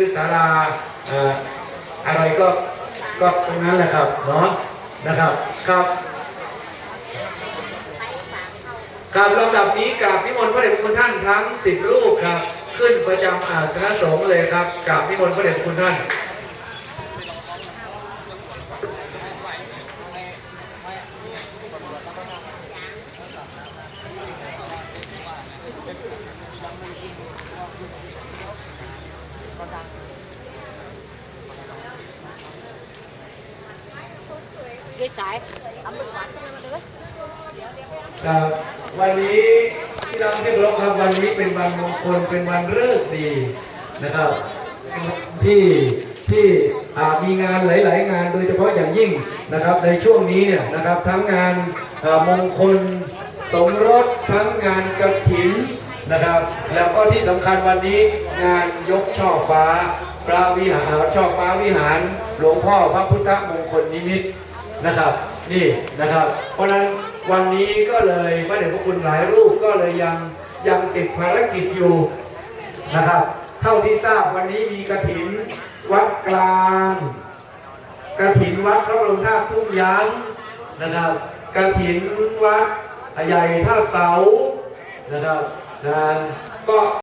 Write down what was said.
คือศาลาอ่ออะไรก็ก็ตรงนั้นแหละครับเนาะนะครับครับครับลำดับนี้กราบนิมนต์พระเดชพระคุณท่านทั้งสิบรูปครับ ขึ้นประจำอาสนะสงฆ์เลยครับกราบนิมนต์พระเดชพระคุณท่าน ด้วยสายทำเป็นหวานมาเลยครับวันนี้พี่น้องที่เคารพครับวันนี้เป็นวันมงคลเป็นวันฤกษ์ดีนะครับที่ที่มีงานหลาย ๆ งานโดยเฉพาะอย่างยิ่งนะครับในช่วงนี้เนี่ยนะครับทั้งงานมงคลสมรสทั้งงานกระถินนะครับ แล้วก็ที่สำคัญวันนี้งานยกช่อฟ้าพระวิหารช่อฟ้าวิหาร หลวงพ่อพระพุทธมงคลนิมิต นะครับ นี่นะครับ เพราะฉะนั้นวันนี้ก็เลยพระเดชพระคุณหลายรูปก็เลยยังยังติดภารกิจอยู่นะครับ เท่าที่ทราบวันนี้มีกระถินวัดกลางกระถินวัดพระบรมธาตุทุ่งยันนะครับกระถินวัดใหญ่ท่าเสานะครับนะก็